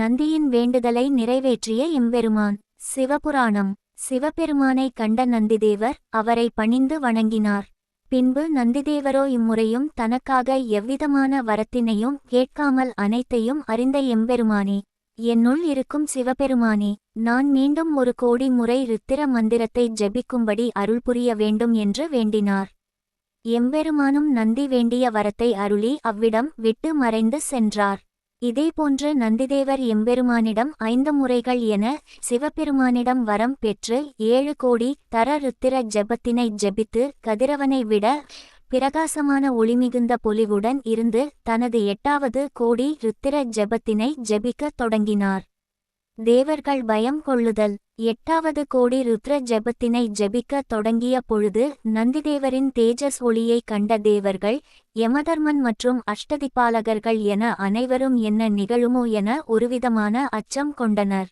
நந்தியின் வேண்டுதலை நிறைவேற்றிய எம்பெருமான். சிவபுராணம். சிவபெருமானை கண்ட நந்திதேவர் அவரை பணிந்து வணங்கினார். பின்பு நந்திதேவரோ இம்முறையும் தனக்காக எவ்விதமான வரத்தினையும் கேட்காமல் அனைத்தையும் அறிந்த எம்பெருமானே என்னுள் இருக்கும் சிவபெருமானே நான் மீண்டும் ஒரு கோடி முறை ருத்திர மந்திரத்தை ஜெபிக்கும்படி அருள் புரிய வேண்டும் என்று வேண்டினார். எம்பெருமானும் நந்தி வேண்டிய வரத்தை அருளி அவ்விடம் விட்டு மறைந்து சென்றார். இதேபோன்று நந்திதேவர் எம்பெருமானிடம் ஐந்து முறைகள் என சிவபெருமானிடம் வரம் பெற்று ஏழு கோடி தர ருத்திர ஜெபத்தினை ஜெபித்து கதிரவனை விட பிரகாசமான ஒளிமிகுந்த பொலிவுடன் இருந்து தனது எட்டாவது கோடி ருத்திர ஜெபத்தினை ஜெபிக்கத் தொடங்கினார். தேவர்கள் பயம் கொள்ளுதல். எட்டாவது கோடி ருத்ர ஜெபத்தினை ஜெபிக்கத் தொடங்கிய பொழுது நந்திதேவரின் தேஜஸ் ஒளியைக் கண்ட தேவர்கள் யமதர்மன் மற்றும் அஷ்டதிபாலகர்கள் என அனைவரும் என்ன நிகழுமோ என ஒருவிதமான அச்சம் கொண்டனர்.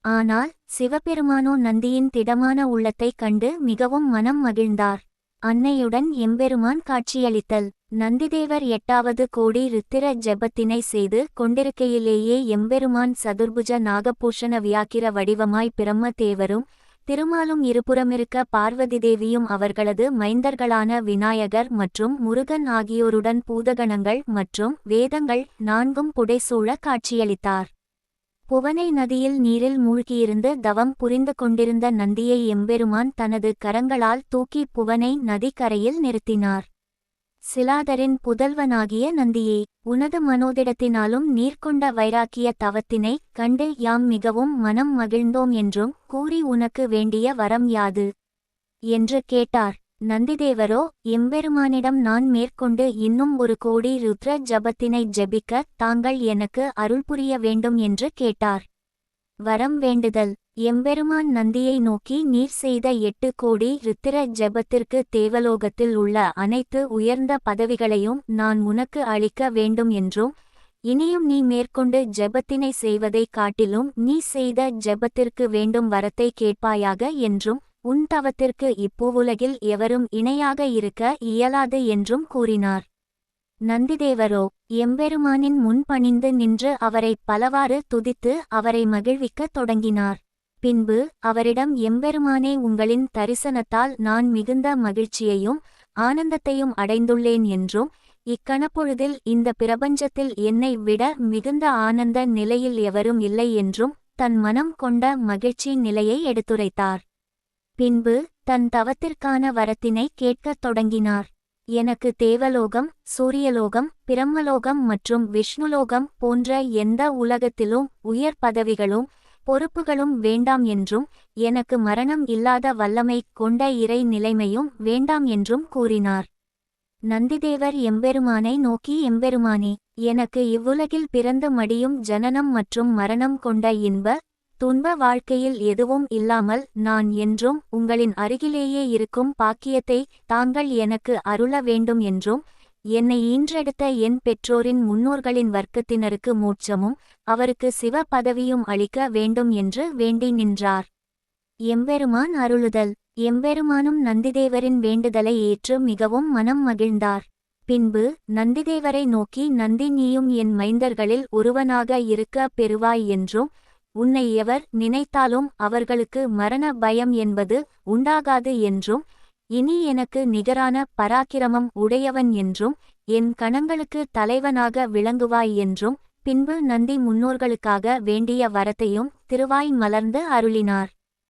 ஆனால் சிவபெருமானோ நந்தியின் திடமான உள்ளத்தைக் கண்டு மிகவும் மனம் மகிழ்ந்தார். அன்னையுடன் எம்பெருமான் காட்சியளித்தல். நந்திதேவர் எட்டாவது கோடி ருத்திர ஜெபத்தினை செய்து கொண்டிருக்கையிலேயே எம்பெருமான் சதுர்புஜ நாகபூஷண வியாக்கிர வடிவமாய் பிரம்ம தேவரும் திருமாலும் இருபுறமிருக்க பார்வதி தேவியும் அவர்களது மைந்தர்களான விநாயகர் மற்றும் முருகன் ஆகியோருடன் பூதகணங்கள் மற்றும் வேதங்கள் நான்கும் புடைசூழ காட்சியளித்தார். புவனை நதியில் நீரில் மூழ்கியிருந்து தவம் புரிந்து கொண்டிருந்த நந்தியை எம்பெருமான் தனது கரங்களால் தூக்கி புவனை நதிக்கரையில் நிறுத்தினார். சிலாதரின் புதல்வனாகிய நந்தியே உனது மனோதிடத்தினாலும் நீர்கொண்ட வைராக்கிய தவத்தினை கண்டு யாம் மிகவும் மனம் மகிழ்ந்தோம் என்றும் கூறி உனக்கு வேண்டிய வரம் யாது? என்று கேட்டார். நந்திதேவரோ எம்பெருமானிடம் நான் மேற்கொண்டு இன்னும் ஒரு கோடி ருத்ர ஜபத்தினை ஜெபிக்க தாங்கள் எனக்கு அருள் புரிய வேண்டும் என்று கேட்டார். வரம் வேண்டுதல். எம்பெருமான் நந்தியை நோக்கி நீர் செய்த எட்டு கோடி ருத்திர ஜெபத்திற்கு தேவலோகத்தில் உள்ள அனைத்து உயர்ந்த பதவிகளையும் நான் உனக்கு அளிக்க வேண்டும் என்றும் இனியும் நீ மேற்கொண்டு ஜெபத்தினை செய்வதைக் காட்டிலும் நீ செய்த ஜெபத்திற்கு வேண்டும் வரத்தை கேட்பாயாக என்றும் உன் தவத்திற்கு இப்பூவுலகில் எவரும் இணையாக இருக்க இயலாது என்றும் கூறினார். நந்திதேவரோ எம்பெருமானின் முன் பணிந்து நின்று அவரை பலவாறு துதித்து அவரை மகிழ்விக்கத் தொடங்கினார். பின்பு அவரிடம் எம்பெருமானே உங்களின் தரிசனத்தால் நான் மிகுந்த மகிழ்ச்சியையும் ஆனந்தத்தையும் அடைந்துள்ளேன் என்றும் இக்கணப்பொழுதில் இந்த பிரபஞ்சத்தில் என்னை விட மிகுந்த ஆனந்த நிலையில் எவரும் இல்லை என்றும் தன் மனம் கொண்ட மகிழ்ச்சி நிலையை எடுத்துரைத்தார். பின்பு தன் தவத்திற்கான வரத்தினை கேட்கத் தொடங்கினார். எனக்கு தேவலோகம் சூரியலோகம் பிரம்மலோகம் மற்றும் விஷ்ணுலோகம் போன்ற எந்த உலகத்திலும் உயர் பதவிகளும் பொறுப்புகளும் வேண்டாம் என்றும் எனக்கு மரணம் இல்லாத வல்லமை கொண்ட இறை நிலைமையும் வேண்டாம் என்றும் கூறினார். நந்திதேவர் எம்பெருமானை நோக்கி எம்பெருமானே எனக்கு இவ்வுலகில் பிறந்து மடியும் ஜனனம் மற்றும் மரணம் கொண்ட இன்ப துன்ப வாழ்க்கையில் எதுவும் இல்லாமல் நான் என்றும் உங்களின் அருகிலேயே இருக்கும் பாக்கியத்தை தாங்கள் எனக்கு அருள வேண்டும் என்றும் என்னை ஈன்றெடுத்த என் பெற்றோரின் முன்னோர்களின் வர்க்கத்தினருக்கு மூச்சமும் அவருக்கு சிவ பதவியும் அளிக்க வேண்டும் என்று வேண்டி நின்றார். எம்பெருமான் அருளுதல். எம்பெருமானும் நந்திதேவரின் வேண்டுதலை ஏற்று மிகவும் மனம் மகிழ்ந்தார். பின்பு நந்திதேவரை நோக்கி நந்தி நீயும் என் மைந்தர்களில் ஒருவனாக இருக்க பெறுவாய் என்றும் உன்னை எவர் நினைத்தாலும் அவர்களுக்கு மரண பயம் என்பது உண்டாகாது என்றும் இனி எனக்கு நிகரான பராக்கிரமம் உடையவன் என்றும் என் கணங்களுக்கு தலைவனாக விளங்குவாய் என்றும் பின்பு நந்தி முன்னோர்களுக்காக வேண்டிய வரத்தையும் திருவாய் மலர்ந்து அருளினார்.